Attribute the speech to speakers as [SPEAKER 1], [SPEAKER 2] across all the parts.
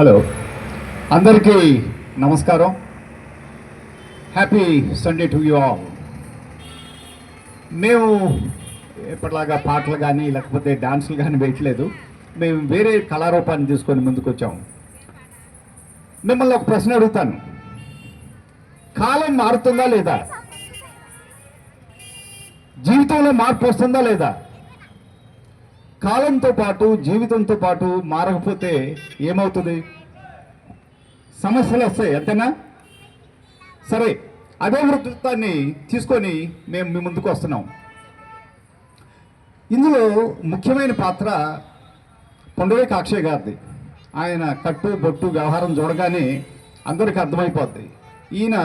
[SPEAKER 1] Hello. అందరికీ నమస్కారం. Happy Sunday to you all. మేము ఎప్పటిలాగా పాటలు కానీ లేకపోతే డాన్సులు కానీ వేయట్లేదు. మేము వేరే కళారూపాన్ని తీసుకొని ముందుకు వచ్చాము మిమ్మల్ని ఒక ప్రశ్న అడుగుతాను. కాలం మారుతుందా లేదా? జీవితంలో మార్పు వస్తుందా లేదా? కాలంతో పాటు జీవితంతో పాటు మారకపోతే ఏమవుతుంది? సమస్యలు వస్తాయి అంతేనా? సరే అదే వృత్తాన్ని తీసుకొని మేము మీ ముందుకు వస్తున్నాం. ఇందులో ముఖ్యమైన పాత్ర పొండవేకి అక్షయ్ గారిది. ఆయన కట్టు బొట్టు వ్యవహారం చూడగానే అందరికీ అర్థమైపోద్ది. ఈయన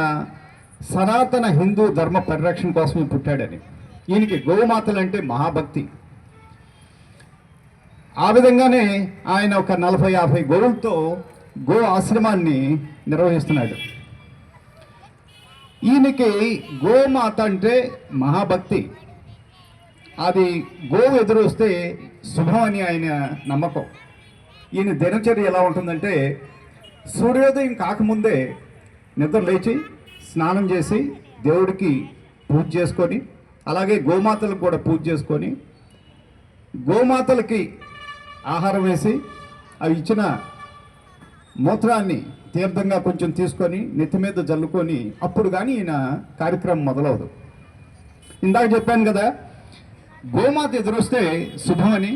[SPEAKER 1] సనాతన హిందూ ధర్మ పరిరక్షణ కోసమే పుట్టాడని. ఈయనకి గోమాతలంటే మహాభక్తి. ఆ విధంగానే ఆయన ఒక నలభై యాభై గోవులతో గో ఆశ్రమాన్ని నిర్వహిస్తున్నాడు. ఈయనకి గోమాత అంటే మహాభక్తి. అది గోవు ఎదురొస్తే శుభం అని ఆయన నమ్మకం. ఈయన దినచర్య ఎలా ఉంటుందంటే సూర్యోదయం కాకముందే నిద్ర లేచి స్నానం చేసి దేవుడికి పూజ చేసుకొని అలాగే గోమాతలకు కూడా పూజ చేసుకొని గోమాతలకి ఆహారం వేసి అవి ఇచ్చిన మూత్రాన్ని తీర్థంగా కొంచెం తీసుకొని నెత్తి మీద జల్లుకొని అప్పుడు కానీ ఈయన కార్యక్రమం మొదలవదు. ఇందాక చెప్పాను కదా గోమాత ఎదురొస్తే శుభమని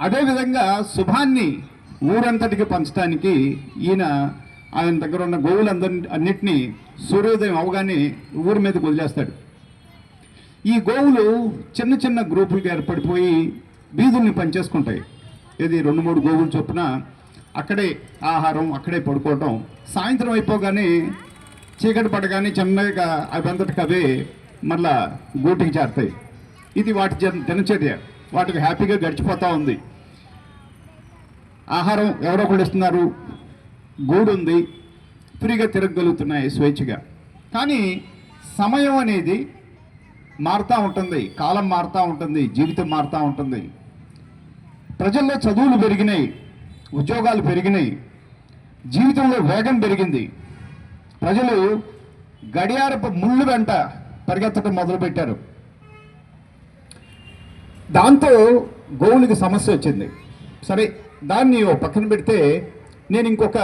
[SPEAKER 1] అదేవిధంగా శుభాన్ని ఊరంతటికి పంచడానికి ఈయన ఆయన దగ్గర ఉన్న గోవులందరి అన్నిటినీ సూర్యోదయం అవగానే ఊరి మీదకి వదిలేస్తాడు. ఈ గోవులు చిన్న చిన్న గ్రూపులుగా ఏర్పడిపోయి వీధుల్ని పనిచేసుకుంటాయి ఇది రెండు మూడు గోగులు చొప్పున అక్కడే ఆహారం అక్కడే పడుకోవటం. సాయంత్రం అయిపోగానే చీకటి పడగానే చిన్నగా అవి అంతటికి అవే మళ్ళా గూటికి చేరుతాయి. ఇది వాటి దినచర్య. వాటికి హ్యాపీగా గడిచిపోతూ ఉంది. ఆహారం ఎవరో ఒకరు ఇస్తున్నారు. గూడు ఉంది ఫ్రీగా తిరగగలుగుతున్నాయి స్వేచ్ఛగా. కానీ సమయం అనేది మారుతూ ఉంటుంది. కాలం మారుతూ ఉంటుంది. జీవితం మారుతూ ఉంటుంది. ప్రజల్లో చదువులు పెరిగినాయి ఉద్యోగాలు పెరిగినాయి జీవితంలో వేగం పెరిగింది. ప్రజలు గడియారపు ముళ్ళు వెంట పరిగెత్తడం మొదలుపెట్టారు. దాంతో గోవులకి సమస్య వచ్చింది. సరే దాన్ని ఓ పక్కన పెడితే నేను ఇంకొక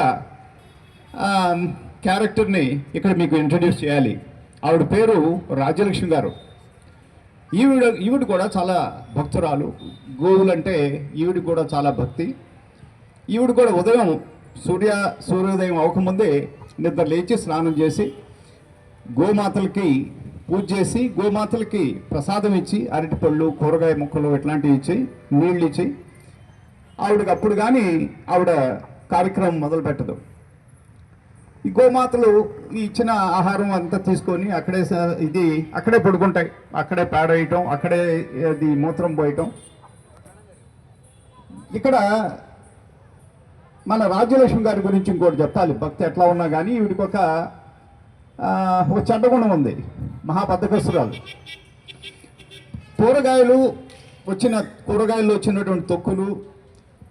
[SPEAKER 1] క్యారెక్టర్ని ఇక్కడ మీకు ఇంట్రడ్యూస్ చేయాలి. ఆవిడ పేరు రాజ్యలక్ష్మి గారు. ఈవిడ ఈవిడ కూడా చాలా భక్తురాలు. గోవులంటే ఈవిడ కూడా చాలా భక్తి. ఈవిడ కూడా ఉదయం సూర్య సూర్యోదయం అవ్వకముందే నిద్ర లేచి స్నానం చేసి గోమాతలకి పూజ చేసి గోమాతలకి ప్రసాదం ఇచ్చి అరటిపళ్ళు కూరగాయ ముక్కలు ఇట్లాంటివి ఇచ్చి నీళ్ళు ఇచ్చి ఆవిడకి అప్పుడు కానీ ఆవిడ కార్యక్రమం మొదలు పెట్టదు ఈ గోమాతలు ఇచ్చిన ఆహారం అంతా తీసుకొని అక్కడే ఇది అక్కడే పడుకుంటాయి. అక్కడే పేడేయటం అక్కడే అది మూత్రం పోయటం. ఇక్కడ మన రాజ్యలక్ష్మి గారి గురించి ఇంకోటి చెప్పాలి భక్తి ఎట్లా ఉన్నా కానీ వీడికి ఒక ఒక చెడ్డ ఉంది. మహాబద్ధకస్తురాలు కూరగాయలు వచ్చిన కూరగాయల్లో వచ్చినటువంటి తొక్కులు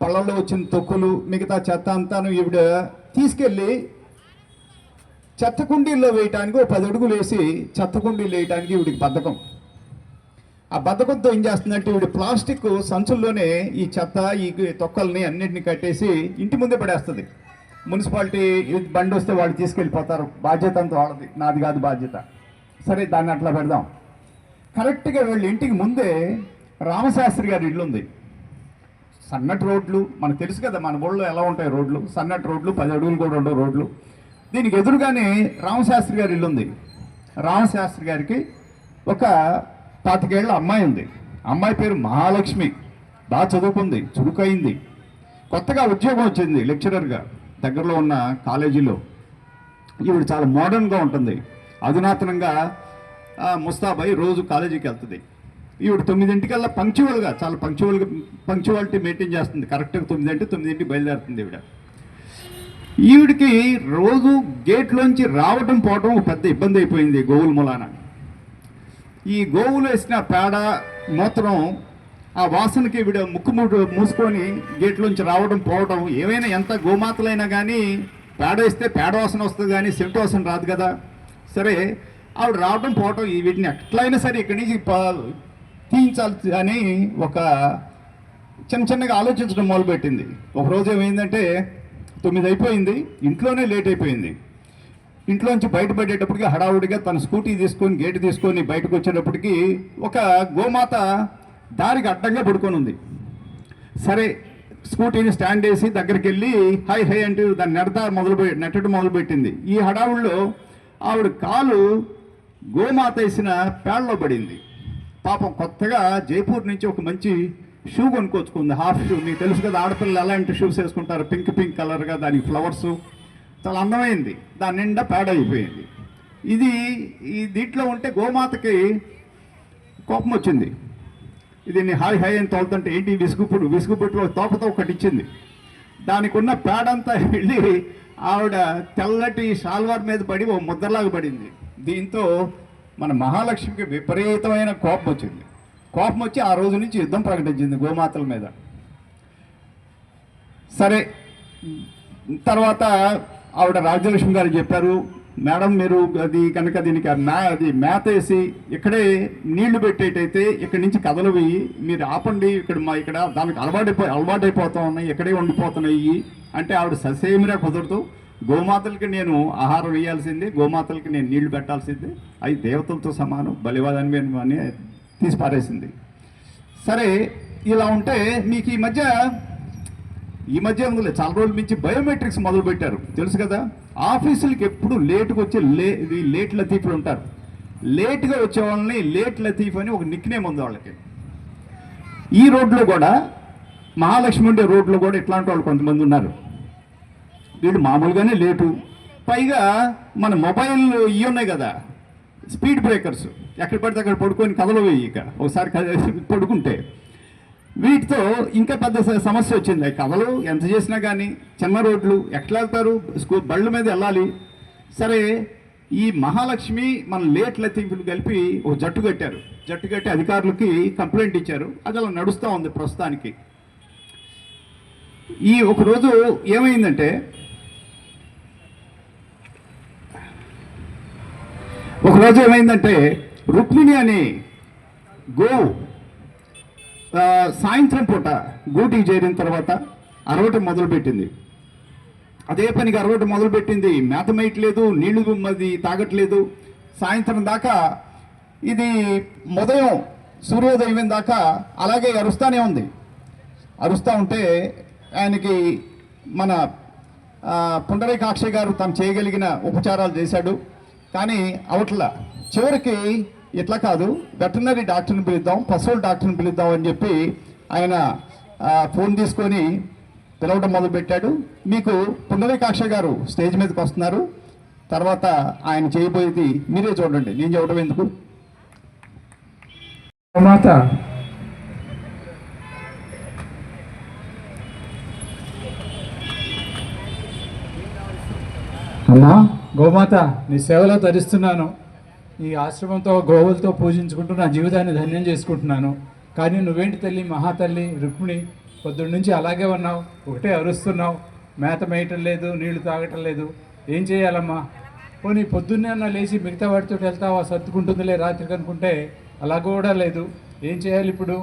[SPEAKER 1] పళ్ళల్లో వచ్చిన తొక్కులు మిగతా చెత్త అంతాను ఈవిడ తీసుకెళ్ళి చెత్త కుండీల్లో వేయటానికి ఓ పది అడుగులు వేసి చెత్త కుండీలు వేయటానికి వీడికి బద్ధకం. ఆ బద్ధకంతో ఏం చేస్తుందంటే వీడి ప్లాస్టిక్ సంచుల్లోనే ఈ చెత్త ఈ తొక్కల్ని అన్నింటిని కట్టేసి ఇంటి ముందే పడేస్తుంది. మున్సిపాలిటీ బండి వస్తే వాళ్ళు తీసుకెళ్ళిపోతారు. బాధ్యత అంతా వాళ్ళది. నాది కాదు బాధ్యత. సరే దాన్ని అట్లా పెడదాం. కరెక్ట్గా వీళ్ళ ఇంటికి ముందే రామశాస్త్రి గారి ఇల్లు ఉంది. సన్నటి రోడ్లు మనకు తెలుసు కదా మన ఊళ్ళో ఎలా ఉంటాయి రోడ్లు? సన్నటి రోడ్లు పది అడుగులు కూడా ఉండవు రోడ్లు. దీనికి ఎదురుగానే రామశాస్త్రి గారి ఇల్లు ఉంది. రామశాస్త్రి గారికి ఒక పాతికేళ్ళ అమ్మాయి ఉంది. అమ్మాయి పేరు మహాలక్ష్మి. బాగా చదువుకుంది చురుకైంది. కొత్తగా ఉద్యోగం వచ్చింది లెక్చరర్గా దగ్గరలో ఉన్న కాలేజీలో. ఈవిడ చాలా మోడర్న్గా ఉంటుంది. అధునాతనంగా ముస్తాబాయి రోజు కాలేజీకి వెళ్తుంది. ఈవిడ తొమ్మిదింటికల్లా పంక్చువల్గా చాలా పంక్చువల్గా పంక్చువాలిటీ మెయింటైన్ చేస్తుంది. కరెక్ట్గా తొమ్మిదింటి తొమ్మిదింటికి బయలుదేరుతుంది ఈవిడ. ఈవిడికి రోజు గేట్లోంచి రావటం పోవటం పెద్ద ఇబ్బంది అయిపోయింది గోవుల మూలాన. ఈ గోవులు వేసిన పేడ మూత్రం ఆ వాసనకి ఈవిడ ముక్కు మూడు మూసుకొని గేట్లోంచి రావడం పోవడం ఏమైనా ఎంత గోమాతలైనా కానీ పేడ వేస్తే పేడ వాసన వస్తుంది కానీ సెంటు వాసన రాదు కదా. సరే ఆవిడ రావడం పోవటం ఈ వీటిని ఎట్లయినా సరే ఇక్కడి నుంచి తీయించాలి అని ఒక చిన్న చిన్నగా ఆలోచించడం మొదలుపెట్టింది. ఒకరోజు ఏమైందంటే తొమ్మిది అయిపోయింది ఇంట్లోనే లేట్ అయిపోయింది ఇంట్లోంచి బయటపడేటప్పటికి హడావుడిగా తన స్కూటీ తీసుకొని గేటు తీసుకొని బయటకు వచ్చేటప్పటికి ఒక గోమాత దారికి అడ్డంగా పడుకొని ఉంది సరే స్కూటీని స్టాండ్ వేసి దగ్గరికి వెళ్ళి హై హై అంటూ దాన్ని నెడతా మొదలు నెట్టడం మొదలుపెట్టింది. ఈ హడావుల్లో ఆవిడ కాలు గోమాత వేసిన పేడలో పడింది. పాపం కొత్తగా జైపూర్ నుంచి ఒక మంచి షూ కొనుక్కొచ్చుకుంది. Half shoe. మీకు తెలుసు కదా ఆడపిల్లలు ఎలాంటి షూస్ వేసుకుంటారు? పింక్ పింక్ కలర్గా దానికి ఫ్లవర్స్. చాలా అందమైంది. దాని నిండా పేడ అయిపోయింది. ఇది ఈ దీంట్లో ఉంటే గోమాతకి కోపం వచ్చింది. ఇది నీ హాయ్ హాయ్ అని తోలుతుంటే ఏంటి విసుగుపుడు విసుగుపుట్లో తోకతో ఒకటి ఇచ్చింది. దానికి ఉన్న పేడంతా వెళ్ళి ఆవిడ తెల్లటి షాల్వార్ మీద పడి ఓ ముద్దలాగా పడింది. దీంతో మన మహాలక్ష్మికి విపరీతమైన కోపం వచ్చింది. కోపం వచ్చి ఆ రోజు నుంచి యుద్ధం ప్రకటించింది గోమాతల మీద. సరే తర్వాత ఆవిడ రాజ్యలక్ష్మి గారు చెప్పారు మేడం మీరు అది కనుక దీనికి మ్యా అది మేత వేసి ఇక్కడే నీళ్ళు పెట్టేటైతే ఇక్కడి నుంచి కథలు మీరు ఆపండి ఇక్కడ మా ఇక్కడ దానికి అలవాటైపో అలవాటైపోతా ఉన్నాయి ఇక్కడే ఉండిపోతున్నాయి అంటే ఆవిడ ససేమిరా కుదరదు. గోమాతలకి నేను ఆహారం వేయాల్సిందే గోమాతలకి నేను నీళ్ళు పెట్టాల్సిందే. అవి దేవతలతో సమానం బలివాదని అని తీసి పారేసింది. సరే ఇలా ఉంటే మీకు ఈ మధ్య ఈ మధ్య ఉందిలే చాలా రోజుల నుంచి బయోమెట్రిక్స్ మొదలు పెట్టారు తెలుసు కదా? ఆఫీసులకి ఎప్పుడు లేటుగా వచ్చే లే లేట్ లతీఫ్లు ఉంటారు. లేట్గా వచ్చే వాళ్ళని లేట్ లతీఫ్ అని ఒక నిక్నేమ్ ఉంది వాళ్ళకి. ఈ రోడ్లో కూడా మహాలక్ష్మి ఉండే రోడ్లో కూడా ఇట్లాంటి వాళ్ళు కొంతమంది ఉన్నారు. వీడు మామూలుగానే లేటు. పైగా మన మొబైల్ ఇవి ఉన్నాయి కదా స్పీడ్ బ్రేకర్స్. ఎక్కడ పడితే అక్కడ పడుకొని కథలు వేయి ఇక. ఒకసారి పడుకుంటే. వీటితో ఇంకా పెద్ద సమస్య వచ్చింది. కథలు ఎంత చేసినా కానీ చిన్న రోడ్లు ఎట్లా వెళ్తారు? స్కూల్ బళ్ళ మీద వెళ్ళాలి. సరే ఈ మహాలక్ష్మి మన లేట్ లతీఫ్లు కలిపి ఒక జట్టు కట్టారు. జట్టు కట్టి అధికారులకి కంప్లైంట్ ఇచ్చారు. అది అలా నడుస్తూ ఉంది ప్రస్తుతానికి. ఈ ఒకరోజు ఏమైందంటే ఒకరోజు ఏమైందంటే రుక్మిణి అని గో సాయంత్రం పూట గూటికి చేరిన తర్వాత అరవటం మొదలుపెట్టింది. అదే పనికి అరవటం మొదలుపెట్టింది. మేత మేయట్లేదు నీళ్ళు అది తాగట్లేదు. సాయంత్రం దాకా ఇది ఉదయం సూర్యోదయం దాకా అలాగే అరుస్తానే ఉంది. అరుస్తూ ఉంటే ఆయనకి మన ఆ, పుండరీకాక్ష గారు తను చేయగలిగిన ఉపచారాలు చేశాడు. కానీ అవట్ల. చివరికి ఇట్లా కాదు వెటర్నరీ డాక్టర్ని పిలుద్దాం పశువుల డాక్టర్ని పిలుద్దాం అని చెప్పి ఆయన ఫోన్ తీసుకొని పిలవడం మొదలుపెట్టాడు. మీకు పుండరీకాక్ష గారు స్టేజ్ మీదకి వస్తున్నారు. తర్వాత ఆయన చేయబోయేది మీరే చూడండి. నేను చెప్పడం ఎందుకు?
[SPEAKER 2] మాత అమ్మా. గోమాత నీ సేవలో తరిస్తున్నాను ఈ ఆశ్రమంతో గోవులతో పూజించుకుంటూ నా జీవితాన్ని ధన్యం చేసుకుంటున్నాను. కానీ నువ్వేంటి తల్లి మహాతల్లి రుక్మిణి పొద్దున్న నుంచి అలాగే ఉన్నావు ఒకటే అరుస్తున్నావు మేత మేయటం లేదు నీళ్ళు తాగటం లేదు ఏం చేయాలమ్మా? పోనీ పొద్దున్నే అన్న లేచి మిగతా వాటితో వెళ్తావా? సర్దుకుంటుందిలే రాత్రికి అనుకుంటే అలా కూడా లేదు. ఏం చేయాలి ఇప్పుడు?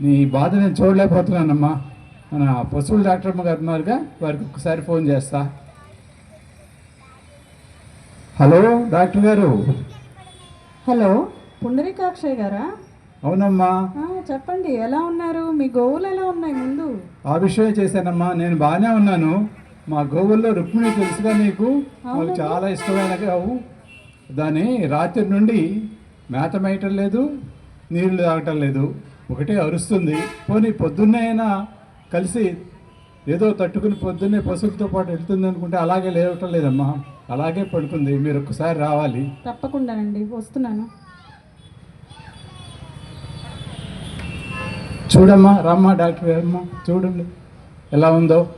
[SPEAKER 2] నీ బాధ నేను చూడలేకపోతున్నానమ్మా. మన పశువుల డాక్టర్ అమ్మ గారు వారికి ఒకసారి ఫోన్ చేస్తా. హలో డాక్టర్ గారు.
[SPEAKER 3] హలో పుండరీకాక్షయ్య గారా?
[SPEAKER 2] అవునమ్మా.
[SPEAKER 3] చెప్పండి ఎలా ఉన్నారు? మీ గోవులు ఎలా ఉన్నాయి ముందు?
[SPEAKER 2] ఆ విషయమే చేశానమ్మా. నేను బాగానే ఉన్నాను. మా గోవుల్లో రుక్మిణి తెలుసుగా నీకు. చాలా ఇష్టమైన గావు దాని రాత్రి నుండి మేత మేయటం లేదు నీళ్ళు తాగటం లేదు. ఒకటే అరుస్తుంది. పోనీ పొద్దున్నే అయినా కలిసి ఏదో తట్టుకుని పొద్దున్నే పశువులతో పాటు వెళ్తుంది అనుకుంటే అలాగే లేవటం లేదమ్మా. అలాగే పడుకుంది. మీరు ఒక్కసారి రావాలి.
[SPEAKER 3] తప్పకుండానండి వస్తున్నాను.
[SPEAKER 2] చూడమ్మా రమ్మా డాక్టర్ గారమ్మా చూడండి. ఎలా ఉందో?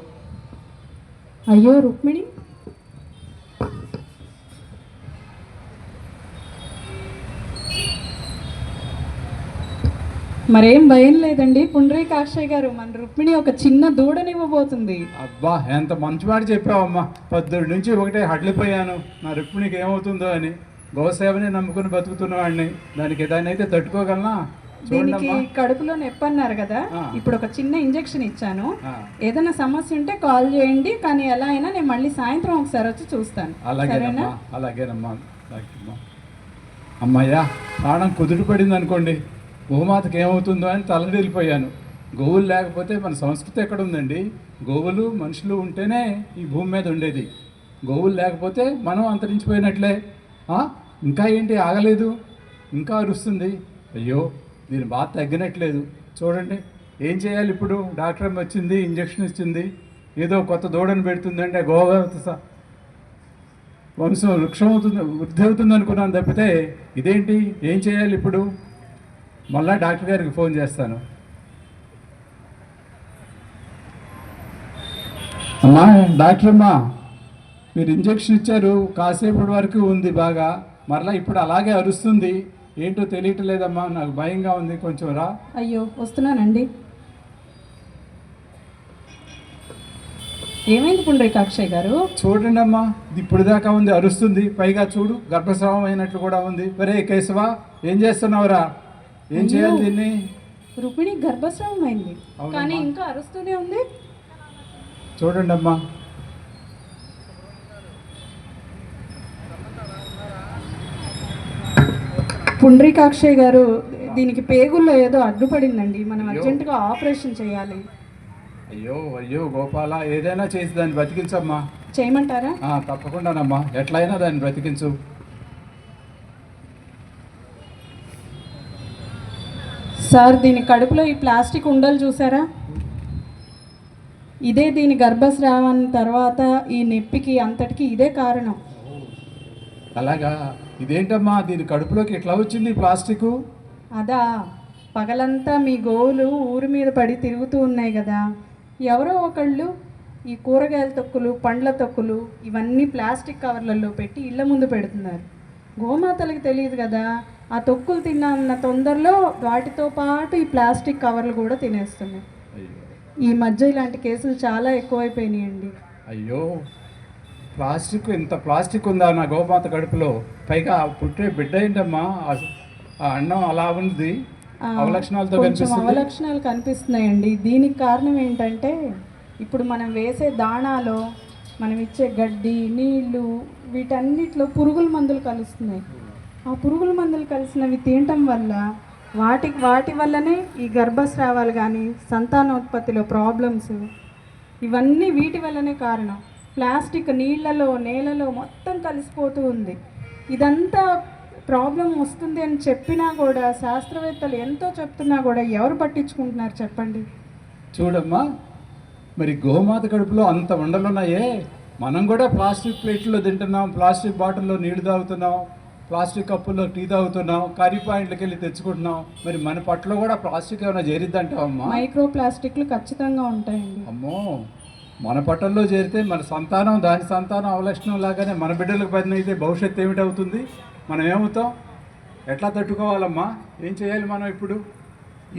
[SPEAKER 3] అయ్యో రుక్మిణి. మరేం భయం లేదండి. పుండ్రీకాక్షయ్య గారు మన రుక్మిణి ఒక చిన్న దూడనివ్వబోతుంది.
[SPEAKER 2] అబ్బా ఎంత మంచి మాట చెప్పావమ్మా. పొద్దుడి నుంచి ఒకటే హడ్లిపోయాను. నా రుక్మిణికి ఏమవుతుందో అని. గోసేవని నమ్ముకుని బతుకుతున్నవాడిని. దానికి ఏదైనా అయితే తట్టుకోగలనా?
[SPEAKER 3] దీనికి కడుపులో నొప్పి అన్నారు కదా. ఇప్పుడు ఒక చిన్న ఇంజెక్షన్ ఇచ్చాను. ఏదైనా సమస్య ఉంటే కాల్ చేయండి. కానీ ఎలా అయినా నేను మళ్ళీ సాయంత్రం ఒకసారి వచ్చి చూస్తాను.
[SPEAKER 2] అలాగేనమ్మా అలాగేనమ్మా అమ్మయ్యా ప్రాణం కుదురు పడింది అనుకోండి గోమాతకి ఏమవుతుందో అని తలడిల్లిపోయాను గోవులు లేకపోతే మన సంస్కృతి ఎక్కడ ఉందండి గోవులు మనుషులు ఉంటేనే ఈ భూమి మీద ఉండేది. గోవులు లేకపోతే మనం అంతరించిపోయినట్లే. ఇంకా ఏంటి ఆగలేదు? ఇంకా అరుస్తుంది. అయ్యో దీని బాధ తగ్గినట్లేదు. చూడండి ఏం చేయాలి ఇప్పుడు? డాక్టర్ వచ్చింది ఇంజక్షన్ ఇచ్చింది. ఏదో కొత్త దూడను పెడుతుందంటే గోవా వంశం వృక్షం అవుతుంది వృద్ధి అవుతుంది అనుకున్నాను తప్పితే ఇదేంటి? ఏం చేయాలి ఇప్పుడు? మళ్ళా డాక్టర్ గారికి ఫోన్ చేస్తాను. అమ్మా డాక్టర్ అమ్మా మీరు ఇంజెక్షన్ ఇచ్చారు కాసేపటి వరకు ఉంది బాగా మరలా ఇప్పుడు అలాగే అరుస్తుంది ఏంటో తెలియట్లేదమ్మా నాకు భయంగా ఉంది కొంచెం రా.
[SPEAKER 3] అయ్యో వస్తున్నానండి. ఏమైంది పుండ్రీకాక్షయ్య గారు?
[SPEAKER 2] చూడండి అమ్మా ఇది ఇప్పుడు దాకా ఉంది అరుస్తుంది పైగా చూడు గర్భస్రావం అయినట్లు కూడా ఉంది. ఒరే కేశవా ఏం చేస్తున్నావురా? ఏం చేయాలి దీన్ని?
[SPEAKER 3] రుక్మిణి గర్భస్రావం అయింది. కానీ ఇంకా అరుస్తూనే ఉంది.
[SPEAKER 2] చూడండి అమ్మా.
[SPEAKER 3] పుండ్రీకాక్షయ్య గారు దీనికి పేగుల్లో ఏదో అడ్డుపడిందండి మనం అర్జెంటుగా ఆపరేషన్ చేయాలి.
[SPEAKER 2] అయ్యో అయ్యో గోపాల ఏదైనా చేసి దాన్ని బ్రతికించమ్మా.
[SPEAKER 3] చేయమంటారా?
[SPEAKER 2] తప్పకుండానమ్మా. ఎట్లయినా దాన్ని బ్రతికించు.
[SPEAKER 3] సార్ దీని కడుపులో ఈ ప్లాస్టిక్ ఉండలు చూసారా? ఇదే దీని గర్భస్రావం తర్వాత ఈ నొప్పికి అంతటికి ఇదే కారణం.
[SPEAKER 2] అలాగా? ఇదేంటమ్మా? దీని కడుపులోకి ఎట్లా వచ్చింది ప్లాస్టిక్?
[SPEAKER 3] అదా పగలంతా మీ గోవులు ఊరి మీద పడి తిరుగుతూ ఉన్నాయి కదా. ఎవరో ఒకళ్ళు ఈ కూరగాయల తొక్కులు పండ్ల తొక్కులు ఇవన్నీ ప్లాస్టిక్ కవర్లలో పెట్టి ఇళ్ళ ముందు పెడుతున్నారు. గోమాతలకు తెలియదు కదా ఆ తొక్కులు తిన్నామన్న తొందరలో వాటితో పాటు ఈ ప్లాస్టిక్ కవర్లు కూడా తినేస్తున్నాయి. ఈ మధ్య ఇలాంటి కేసులు చాలా ఎక్కువైపోయినాయండి.
[SPEAKER 2] అయ్యో. ప్లాస్టిక్ ఇంత ప్లాస్టిక్ ఉందా నా గోమాత కడుపులో? పైగా పుట్టే బిడ్డ ఏంటమ్మా? ఆ- అన్నం అలా ఉంది. అవలక్షణాలతో
[SPEAKER 3] అవలక్షణాలు కనిపిస్తున్నాయండి. దీనికి కారణం ఏంటంటే ఇప్పుడు మనం వేసే దాణాలో మనం ఇచ్చే గడ్డి నీళ్ళు వీటన్నిటిలో పురుగుల మందులు కలుస్తున్నాయి. ఆ పురుగుల మందులు కలిసినవి తినటం వల్ల వాటికి వాటి వల్లనే ఈ గర్భస్రావాలు కానీ సంతానోత్పత్తిలో ప్రాబ్లమ్స్ ఇవన్నీ వీటి వల్లనే కారణం. ప్లాస్టిక్ నీళ్ళలో నేలలో మొత్తం కలిసిపోతూ ఉంది. ఇదంతా ప్రాబ్లం వస్తుంది అని చెప్పినా కూడా శాస్త్రవేత్తలు ఎంతో చెప్తున్నా కూడా ఎవరు పట్టించుకుంటున్నారు చెప్పండి?
[SPEAKER 2] చూడమ్మా మరి గోమాత కడుపులో అంత ఉండలున్నాయే. మనం కూడా ప్లాస్టిక్ ప్లేట్లో తింటున్నాం ప్లాస్టిక్ బాటిల్లో నీళ్ళు తాగుతున్నాం. ప్లాస్టిక్ కప్పుల్లో టీ తాగుతున్నాం కర్రీ పాయింట్లకి వెళ్ళి తెచ్చుకుంటున్నాం. మరి మన పట్లో కూడా ప్లాస్టిక్ ఏమైనా చేరిద్దంటావమ్మా?
[SPEAKER 3] మైక్రో ప్లాస్టిక్లు ఖచ్చితంగా ఉంటాయండి.
[SPEAKER 2] అమ్మో మన పట్టణంలో చేరితే మన సంతానం దాని సంతానం అవలక్షణం లాగానే మన బిడ్డలకు అయితే భవిష్యత్తు ఏమిటవుతుంది? మనం ఏమవుతాం? ఎట్లా తట్టుకోవాలమ్మా? ఏం చేయాలి మనం ఇప్పుడు?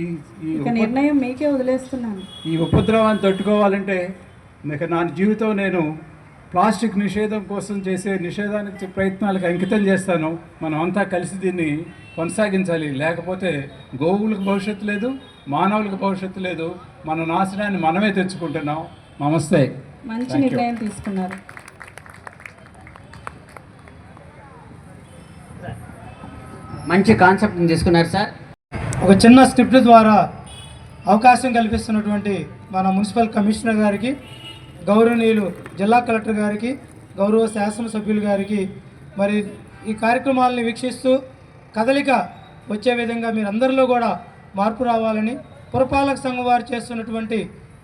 [SPEAKER 2] ఈ ఈ
[SPEAKER 3] ఇక నిర్ణయం మీకే వదిలేస్తున్నాను.
[SPEAKER 2] ఈ ఉపద్రవాన్ని తట్టుకోవాలంటే ఇక నా జీవితం నేను ప్లాస్టిక్ నిషేధం కోసం చేసే నిషేధానికి ప్రయత్నాలకు అంకితం చేస్తాను. మనం అంతా కలిసి దీన్ని కొనసాగించాలి. లేకపోతే గోవులకు భవిష్యత్తు లేదు మానవులకు భవిష్యత్తు లేదు. మన నాశనాన్ని మనమే తెచ్చుకుంటున్నాం. నమస్తే.
[SPEAKER 3] మంచి. నిర్ణయం తీసుకున్నారు.
[SPEAKER 4] మంచి కాన్సెప్ట్ తీసుకున్నారు సార్.
[SPEAKER 5] ఒక చిన్న స్క్రిప్ట్ ద్వారా అవకాశం కల్పిస్తున్నటువంటి మన మున్సిపల్ కమిషనర్ గారికి గౌరవనీయులు జిల్లా కలెక్టర్ గారికి గౌరవ శాసనసభ్యులు గారికి మరి ఈ కార్యక్రమాలని వీక్షిస్తూ కదలిక వచ్చే విధంగా మీరందరిలో కూడా మార్పు రావాలని పురపాలక సంఘం వారు చేస్తున్నటువంటి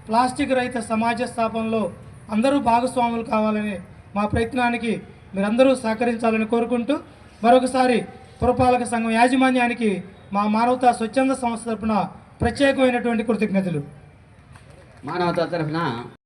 [SPEAKER 5] ప్లాస్టిక్ రహిత సమాజ స్థాపనలో అందరూ భాగస్వాములు కావాలని మా ప్రయత్నానికి మీరందరూ సహకరించాలని కోరుకుంటూ మరొకసారి పురపాలక సంఘం యాజమాన్యానికి మా మానవతా స్వచ్ఛంద సంస్థ తరపున ప్రత్యేకమైనటువంటి కృతజ్ఞతలు.
[SPEAKER 4] మానవతా తరఫున